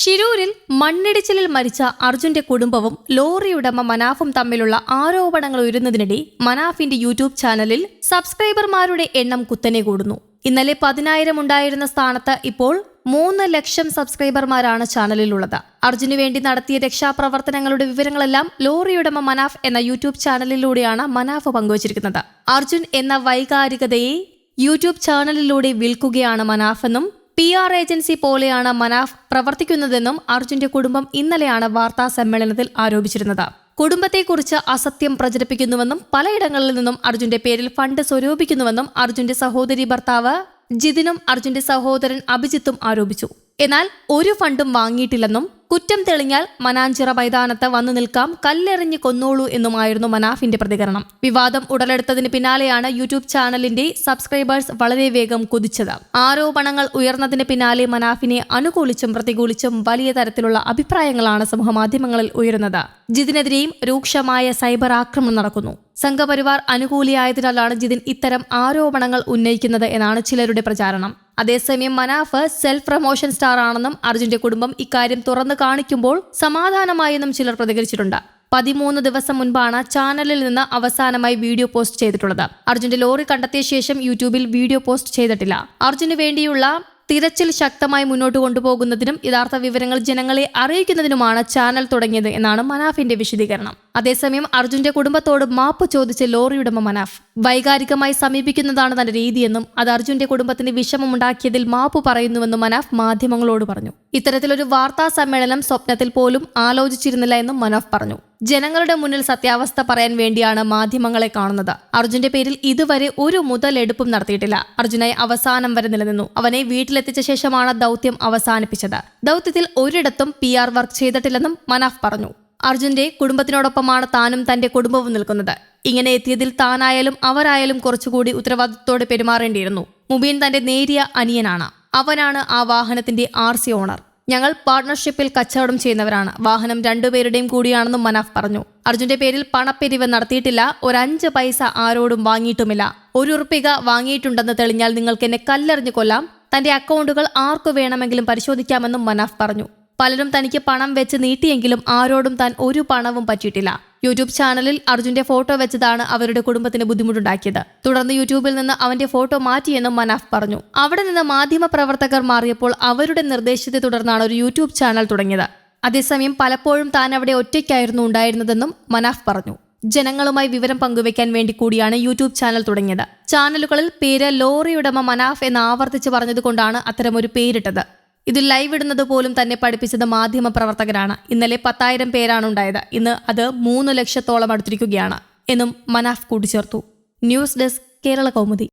ഷിരൂരിൽ മണ്ണിടിച്ചിലിൽ മരിച്ച അർജുന്റെ കുടുംബവും ലോറി ഉടമ മനാഫും തമ്മിലുള്ള ആരോപണങ്ങൾ ഉയരുന്നതിനിടെ മനാഫിന്റെ യൂട്യൂബ് ചാനലിൽ സബ്സ്ക്രൈബർമാരുടെ എണ്ണം കുത്തനെ കൂടുന്നു. ഇന്നലെ പതിനായിരം ഉണ്ടായിരുന്ന സ്ഥാനത്ത് ഇപ്പോൾ മൂന്ന് ലക്ഷം സബ്സ്ക്രൈബർമാരാണ് ചാനലിലുള്ളത്. അർജുനു വേണ്ടി നടത്തിയ രക്ഷാപ്രവർത്തനങ്ങളുടെ വിവരങ്ങളെല്ലാം ലോറിയുടമ മനാഫ് എന്ന യൂട്യൂബ് ചാനലിലൂടെയാണ് മനാഫ് പങ്കുവച്ചിരിക്കുന്നത്. അർജുൻ എന്ന വൈകാരികതയെ യൂട്യൂബ് ചാനലിലൂടെ വിൽക്കുകയാണ് മനാഫെന്നും പി ആർ ഏജൻസി പോലെയാണ് മനാഫ് പ്രവർത്തിക്കുന്നതെന്നും അർജുന്റെ കുടുംബം ഇന്നലെയാണ് വാർത്താ സമ്മേളനത്തിൽ ആരോപിച്ചിരുന്നത്. കുടുംബത്തെക്കുറിച്ച് അസത്യം പ്രചരിപ്പിക്കുന്നുവെന്നും പലയിടങ്ങളിൽ നിന്നും അർജുന്റെ പേരിൽ ഫണ്ട് സ്വരൂപിക്കുന്നുവെന്നും അർജുന്റെ സഹോദരി ഭർത്താവ് ജിതിനും അർജുന്റെ സഹോദരൻ അഭിജിത്തും ആരോപിച്ചു. എന്നാൽ ഒരു ഫണ്ടും വാങ്ങിയിട്ടില്ലെന്നും കുറ്റം തെളിഞ്ഞാൽ മനാഞ്ചിറ മൈതാനത്ത് വന്നു നിൽക്കാം കല്ലെറിഞ്ഞ് കൊന്നോളൂ എന്നുമായിരുന്നു മനാഫിന്റെ പ്രതികരണം. വിവാദം ഉടലെടുത്തതിന് പിന്നാലെയാണ് യൂട്യൂബ് ചാനലിന്റെ സബ്സ്ക്രൈബേഴ്സ് വളരെ വേഗം കുതിച്ചത്. ആരോപണങ്ങൾ ഉയർന്നതിന് പിന്നാലെ മനാഫിനെ അനുകൂലിച്ചും പ്രതികൂലിച്ചും വലിയ തരത്തിലുള്ള അഭിപ്രായങ്ങളാണ് സമൂഹമാധ്യമങ്ങളിൽ ഉയരുന്നത്. ജിതിനെതിരെയും രൂക്ഷമായ സൈബർ ആക്രമണം നടക്കുന്നു. സംഘപരിവാർ അനുകൂലിയായതിനാലാണ് ജിതിൻ ഇത്തരം ആരോപണങ്ങൾ ഉന്നയിക്കുന്നത് എന്നാണ് ചിലരുടെ പ്രചാരണം. അതേസമയം മനാഫ് സെൽഫ് പ്രൊമോഷൻ സ്റ്റാർ ആണെന്നും അർജുന്റെ കുടുംബം ഇക്കാര്യം തുറന്നു കാണിക്കുമ്പോൾ സമാധാനമായെന്നും ചിലർ പ്രതികരിച്ചിട്ടുണ്ട്. പതിമൂന്ന് ദിവസം മുൻപാണ് ചാനലിൽ നിന്ന് അവസാനമായി വീഡിയോ പോസ്റ്റ് ചെയ്തിട്ടുള്ളത്. അർജുന്റെ ലോറി കണ്ടെത്തിയ ശേഷം യൂട്യൂബിൽ വീഡിയോ പോസ്റ്റ് ചെയ്തിട്ടില്ല. അർജുന് വേണ്ടിയുള്ള തിരച്ചിൽ ശക്തമായി മുന്നോട്ട് കൊണ്ടുപോകുന്നതിനും യഥാർത്ഥ വിവരങ്ങൾ ജനങ്ങളെ അറിയിക്കുന്നതിനുമാണ് ചാനൽ തുടങ്ങിയത് എന്നാണ് മനാഫിന്റെ വിശദീകരണം. അതേസമയം അർജുന്റെ കുടുംബത്തോട് മാപ്പ് ചോദിച്ച ലോറിയുടമ മനാഫ് വൈകാരികമായി സമീപിക്കുന്നതാണ് തന്റെ രീതിയെന്നും അത് അർജുന്റെ കുടുംബത്തിന് വിഷമമുണ്ടാക്കിയതിൽ മാപ്പ് പറയുന്നുവെന്നും മനാഫ് മാധ്യമങ്ങളോട് പറഞ്ഞു. ഇത്തരത്തിലൊരു വാർത്താ സമ്മേളനം സ്വപ്നത്തിൽ പോലും ആലോചിച്ചിരുന്നില്ല എന്നും മനാഫ് പറഞ്ഞു. ജനങ്ങളുടെ മുന്നിൽ സത്യാവസ്ഥ പറയാൻ വേണ്ടിയാണ് മാധ്യമങ്ങളെ കാണുന്നത്. അർജുന്റെ പേരിൽ ഇതുവരെ ഒരു മുതലെടുപ്പും നടത്തിയിട്ടില്ല. അർജുനായി അവസാനം വരെ നിലനിന്നു. അവനെ വീട്ടിലെത്തിച്ച ശേഷമാണ് ദൗത്യം അവസാനിപ്പിച്ചത്. ദൗത്യത്തിൽ ഒരിടത്തും പി ആർ വർക്ക് ചെയ്തിട്ടില്ലെന്നും മനാഫ് പറഞ്ഞു. അർജുന്റെ കുടുംബത്തിനോടൊപ്പമാണ് താനും തന്റെ കുടുംബവും നിൽക്കുന്നത്. ഇങ്ങനെ എത്തിയതിൽ താനായാലും അവരായാലും കുറച്ചുകൂടി ഉത്തരവാദിത്തത്തോടെ പെരുമാറേണ്ടിയിരുന്നു. മുബീൻ തന്റെ നേരിയ അനിയനാണ്. അവനാണ് ആ വാഹനത്തിന്റെ ആർ സി ഓണർ. ഞങ്ങൾ പാർട്ണർഷിപ്പിൽ കച്ചവടം ചെയ്യുന്നവരാണ്. വാഹനം രണ്ടുപേരുടെയും കൂടിയാണെന്നും മനാഫ് പറഞ്ഞു. അർജുന്റെ പേരിൽ പണപ്പെരിവ് നടത്തിയിട്ടില്ല. ഒരു അഞ്ച് പൈസ ആരോടും വാങ്ങിയിട്ടുമില്ല. ഒരു ഉറുപ്പിക വാങ്ങിയിട്ടുണ്ടെന്ന് തെളിഞ്ഞാൽ നിങ്ങൾക്ക് എന്നെ കല്ലെറിഞ്ഞു കൊല്ലാം. തന്റെ അക്കൗണ്ടുകൾ ആർക്കു വേണമെങ്കിലും പരിശോധിക്കാമെന്നും മനാഫ് പറഞ്ഞു. പലരും തനിക്ക് പണം വെച്ച് നീട്ടിയെങ്കിലും ആരോടും താൻ ഒരു പണവും പറ്റിയിട്ടില്ല. യൂട്യൂബ് ചാനലിൽ അർജുന്റെ ഫോട്ടോ വെച്ചതാണ് അവരുടെ കുടുംബത്തിന് ബുദ്ധിമുട്ടുണ്ടാക്കിയത്. തുടർന്ന് യൂട്യൂബിൽ നിന്ന് അവന്റെ ഫോട്ടോ മാറ്റിയെന്നും മനാഫ് പറഞ്ഞു. അവിടെ നിന്ന് മാധ്യമ പ്രവർത്തകർ മാറിയപ്പോൾ അവരുടെ നിർദ്ദേശത്തെ തുടർന്നാണ് ഒരു യൂട്യൂബ് ചാനൽ തുടങ്ങിയത്. അതേസമയം പലപ്പോഴും താൻ അവിടെ ഒറ്റയ്ക്കായിരുന്നു ഉണ്ടായിരുന്നതെന്നും മനാഫ് പറഞ്ഞു. ജനങ്ങളുമായി വിവരം പങ്കുവെക്കാൻ വേണ്ടി കൂടിയാണ് യൂട്യൂബ് ചാനൽ തുടങ്ങിയത്. ചാനലുകളിൽ പേര് ലോറി ഉടമ മനാഫ് എന്ന് ആവർത്തിച്ച് പറഞ്ഞതുകൊണ്ടാണ് അത്തരമൊരു പേരിട്ടത്. ഇത് ലൈവ് ഇടുന്നത് പോലും തന്നെ പഠിപ്പിച്ചത് മാധ്യമ പ്രവർത്തകരാണ്. ഇന്നലെ പത്തായിരം പേരാണ് ഉണ്ടായത്. ഇന്ന് അത് മൂന്ന് ലക്ഷത്തോളം അടുത്തിരിക്കുകയാണ്. എന്നും മനാഫ് കൂട്ടിച്ചേർത്തു. News desk Kerala Kaumudi.